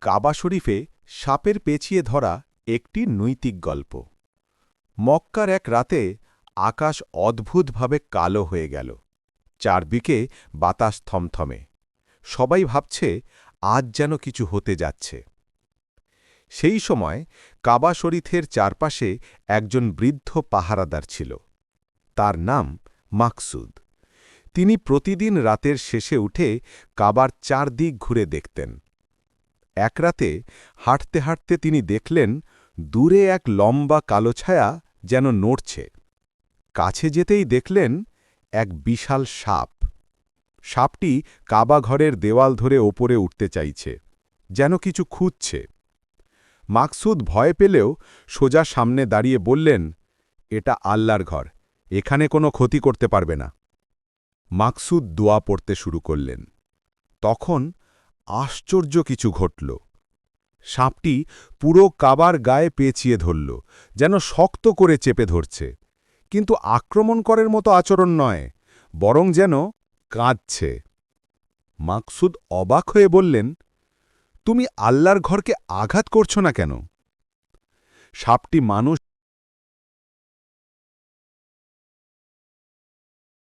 কাবা শরীফে সাপের পেঁচিয়ে ধরা একটি নৈতিক গল্প। মক্কার এক রাতে আকাশ অদ্ভুতভাবে কালো হয়ে গেল। চারদিকে বাতাস থমথমে। সবাই ভাবছে, আজ যেন কিছু হতে যাচ্ছে। সেই সময় কাবা শরীফের চারপাশে একজন বৃদ্ধ পাহারাদার ছিল। তার নাম মাকসুদ। তিনি প্রতিদিন রাতের শেষে উঠে কাবার চারদিক ঘুরে দেখতেন। এক রাতে হাঁটতে হাঁটতে তিনি দেখলেন দূরে এক লম্বা কালো ছায়া যেন নড়ছে। কাছে যেতেই দেখলেন এক বিশাল সাপ। সাপটি কাবা ঘরের দেওয়াল ধরে ওপরে উঠতে চাইছে, যেন কিছু খুঁজছে। মাকসুদ ভয় পেলেও সোজা সামনে দাঁড়িয়ে বললেন, এটা আল্লাহর ঘর, এখানে কোনো ক্ষতি করতে পারবে না। মাকসুদ দোয়া পড়তে শুরু করলেন। তখন আশ্চর্য কিছু ঘটল। সাপটি পুরো কাবার গায়ে পেঁচিয়ে ধরল, যেন শক্ত করে চেপে ধরছে। কিন্তু আক্রমণ করার মতো আচরণ নয়, বরং যেন কাঁদছে। মাকসুদ অবাক হয়ে বললেন, তুমি আল্লাহর ঘরকে আঘাত করছ না কেন? সাপটি মানুষ